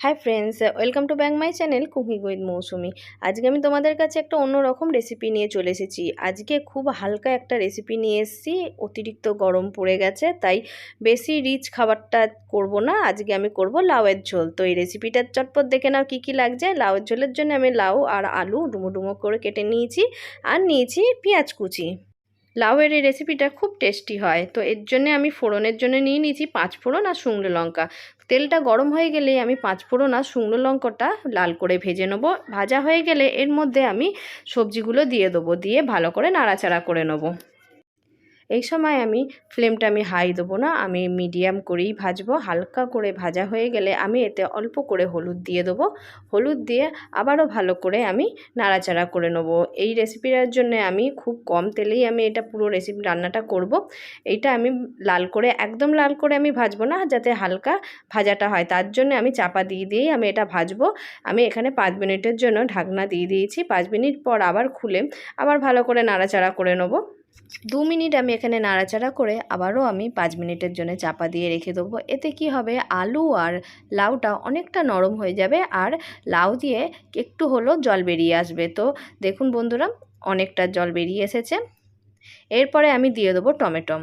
High friends welcome to bang my channel cooking with Mousumi আজকে আমি তোমাদের কাছে একটা অন্য রকম রেসিপি নিয়ে চলে এসেছি। আজকে খুব হালকা একটা রেসিপি নিয়ে এসেছি, অতিরিক্ত গরম পড়ে গেছে, তাই বেশি রিচ খাবারটা করব না। আজকে আমি করব লাউয়ের ঝোল। তো এই রেসিপিটার চটপট দেখে নাও কী কী লাগছে। লাউয়ের ঝোলের জন্য আমি লাউ আর আলু ডুমো ডুমো করে কেটে নিয়েছি আর নিয়েছি পেঁয়াজ কুচি। লাউয়ের এই রেসিপিটা খুব টেস্টি হয়। তো এর জন্য আমি ফোড়নের জন্য নিয়ে নিয়েছি পাঁচ ফোড়ন আর শুকনো লঙ্কা। তেলটা গরম হয়ে গেলে আমি পাঁচ ফোড়ন আর শুকনো লঙ্কাটা লাল করে ভেজে নেব। ভাজা হয়ে গেলে এর মধ্যে আমি সবজিগুলো দিয়ে দেবো, দিয়ে ভালো করে নাড়াচাড়া করে নেব। এই সময় আমি ফ্লেমটা আমি হাই দেবো না, আমি মিডিয়াম করেই ভাজবো, হালকা করে ভাজা হয়ে গেলে আমি এতে অল্প করে হলুদ দিয়ে দেবো। হলুদ দিয়ে আবারও ভালো করে আমি নাড়াচাড়া করে নেব। এই রেসিপিটার জন্য আমি খুব কম তেলেই আমি এটা পুরো রেসিপি রান্নাটা করব। এইটা আমি লাল করে, একদম লাল করে আমি ভাজবো না, যাতে হালকা ভাজাটা হয়। তার জন্য আমি চাপা দিয়ে দিয়েই আমি এটা ভাজবো। আমি এখানে পাঁচ মিনিটের জন্য ঢাকনা দিয়ে দিয়েছি। পাঁচ মিনিট পর আবার খুলে আবার ভালো করে নাড়াচাড়া করে নেব। দু মিনিট আমি এখানে নাড়াচাড়া করে আবারও আমি পাঁচ মিনিটের জন্য চাপা দিয়ে রেখে দেবো। এতে কি হবে? আলু আর লাউটা অনেকটা নরম হয়ে যাবে আর লাউ দিয়ে একটু হলো জল বেরিয়ে আসবে। তো দেখুন বন্ধুরা, অনেকটা জল বেরিয়ে এসেছে। এরপরে আমি দিয়ে দেবো টমেটম।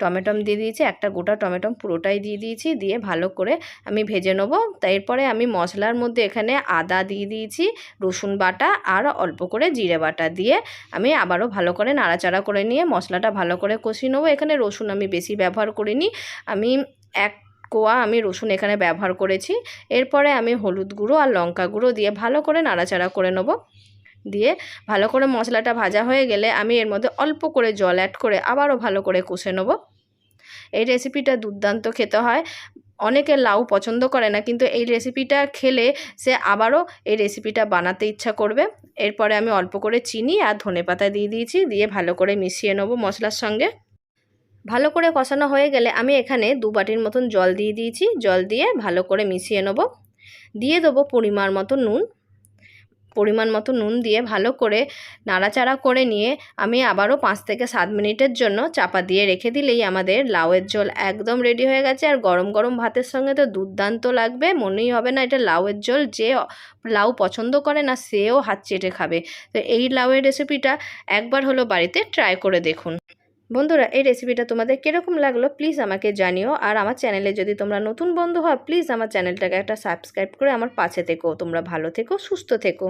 টমেটম দিয়ে দিয়েছি, একটা গোটা টমেটম পুরোটাই দিয়ে দিয়েছি, দিয়ে ভালো করে আমি ভেজে নেব। এরপরে আমি মশলার মধ্যে এখানে আদা দিয়ে দিয়েছি, রসুন বাটা আর অল্প করে জিরে বাটা দিয়ে আমি আবারও ভালো করে নাড়াচাড়া করে নিয়ে মশলাটা ভালো করে কষিয়ে নেব। এখানে রসুন আমি বেশি ব্যবহার করিনি, আমি এক কোয়া আমি রসুন এখানে ব্যবহার করেছি। এরপরে আমি হলুদ গুঁড়ো আর লঙ্কা গুঁড়ো দিয়ে ভালো করে নাড়াচাড়া করে নেব। দিয়ে ভালো করে মশলাটা ভাজা হয়ে গেলে আমি এর মধ্যে অল্প করে জল অ্যাড করে আবারও ভালো করে কষে নেব। এই রেসিপিটা দুর্দান্ত খেতে হয়। অনেকে লাউ পছন্দ করে না, কিন্তু এই রেসিপিটা খেলে সে আবারও এই রেসিপিটা বানাতে ইচ্ছা করবে। এরপরে আমি অল্প করে চিনি আর ধনে পাতা দিয়ে দিয়েছি, দিয়ে ভালো করে মিশিয়ে নেব মশলার সঙ্গে। ভালো করে কষানো হয়ে গেলে আমি এখানে দু বাটির মতন জল দিয়ে দিয়েছি। জল দিয়ে ভালো করে মিশিয়ে নেব। দিয়ে দেবো পরিমাণ মতো নুন। পরিমাণ মতো নুন দিয়ে ভালো করে নাড়াচাড়া করে নিয়ে আমি আবারও পাঁচ থেকে সাত মিনিটের জন্য চাপা দিয়ে রেখে দিলেই আমাদের লাউয়ের ঝোল একদম রেডি হয়ে গেছে। আর গরম গরম ভাতের সঙ্গে তো দুর্দান্ত লাগবে, মনেই হবে না এটা লাউয়ের ঝোল যে লাউ পছন্দ করে না সেও হাত চেটে খাবে। তো এই লাউয়ের রেসিপিটা একবার হলো বাড়িতে ট্রাই করে দেখুন। বন্ধুরা, এই রেসিপিটা তোমাদের কীরকম লাগল প্লিজ আমাকে জানিও। আর আমার চ্যানেলে যদি তোমরা নতুন বন্ধু হয় প্লিজ আমার চ্যানেলটাকে একটা সাবস্ক্রাইব করে আমার পাশে থেকো। তোমরা ভালো থেকো, সুস্থ থেকো।